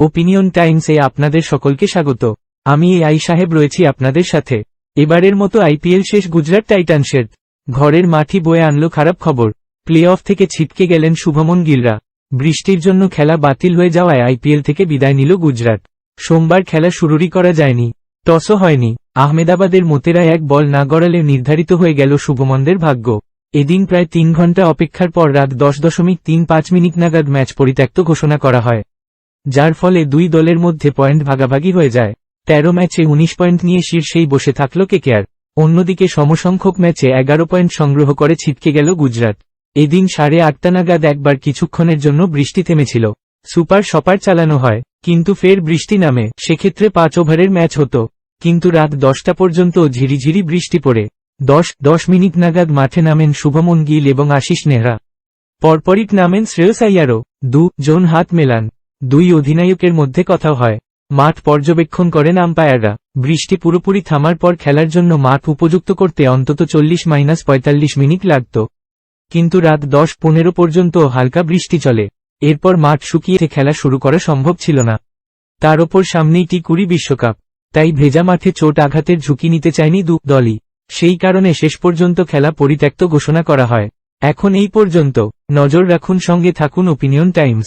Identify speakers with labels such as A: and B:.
A: Opinion টাইমসে আপনাদের সকলকে স্বাগত। আমি এ আই সাহেব রয়েছি আপনাদের সাথে। এবারের মতো আইপিএল শেষ গুজরাট টাইটান্সের। ঘরের মাঠি বয়ে আনলো খারাপ খবর। প্লে অফ থেকে ছিটকে গেলেন শুভমন গিলরা। বৃষ্টির জন্য খেলা বাতিল হয়ে যাওয়ায় আইপিএল থেকে বিদায় নিল গুজরাট। সোমবার খেলা শুরুরই করা যায়নি। টসও হয়নি। আহমেদাবাদের মোতেরা এক বল না গড়ালে নির্ধারিত হয়ে গেল শুভমনদের ভাগ্য। এদিন প্রায় তিন ঘণ্টা অপেক্ষার পর রাত দশ দশমিক তিন পাঁচ মিনিট নাগাদ ম্যাচ পরিত্যক্ত ঘোষণা করা হয়। যার ফলে দুই দলের মধ্যে পয়েন্ট ভাগাভাগি হয়ে যায়। তেরো ম্যাচে উনিশ পয়েন্ট নিয়ে শীর্ষেই বসে থাকল কেকেআর। অন্যদিকে সমসংখ্যক ম্যাচে এগারো পয়েন্ট সংগ্রহ করে ছিটকে গেল গুজরাট। এদিন সাড়ে আটটা নাগাদ একবার কিছুক্ষণের জন্য বৃষ্টি থেমেছিল। সুপার সপার চালানো হয়, কিন্তু ফের বৃষ্টি নামে, সেক্ষেত্রে পাঁচ ওভারের ম্যাচ হতো। কিন্তু রাত দশটা পর্যন্ত ঝিরিঝিরি বৃষ্টি পড়ে। দশ দশ মিনিট নাগাদ মাঠে নামেন শুভমন গিল এবং আশিস নেহরা। পরপরিক নামেন শ্রেয়স আইয়ারও। দু, জন হাত মেলান। দুই অধিনায়কের মধ্যে কথা হয়। মাঠ পর্যবেক্ষণ করেন আম্পায়াররা। বৃষ্টি পুরোপুরি থামার পর খেলার জন্য মাঠ উপযুক্ত করতে অন্তত চল্লিশ মাইনাস পঁয়তাল্লিশ মিনিট লাগত। কিন্তু রাত দশ পনেরো পর্যন্ত হালকা বৃষ্টি চলে। এরপর মাঠ শুকিয়ে খেলা শুরু করা সম্ভব ছিল না। তার ওপর সামনেই টি কুড়ি বিশ্বকাপ। তাই ভেজা মাঠে চোট আঘাতের ঝুঁকি নিতে চায়নি দু দলই। সেই কারণে শেষ পর্যন্ত খেলা পরিত্যক্ত ঘোষণা করা হয়। এখন এই পর্যন্ত। নজর রাখুন সঙ্গে থাকুন ওপিনিয়ন টাইমস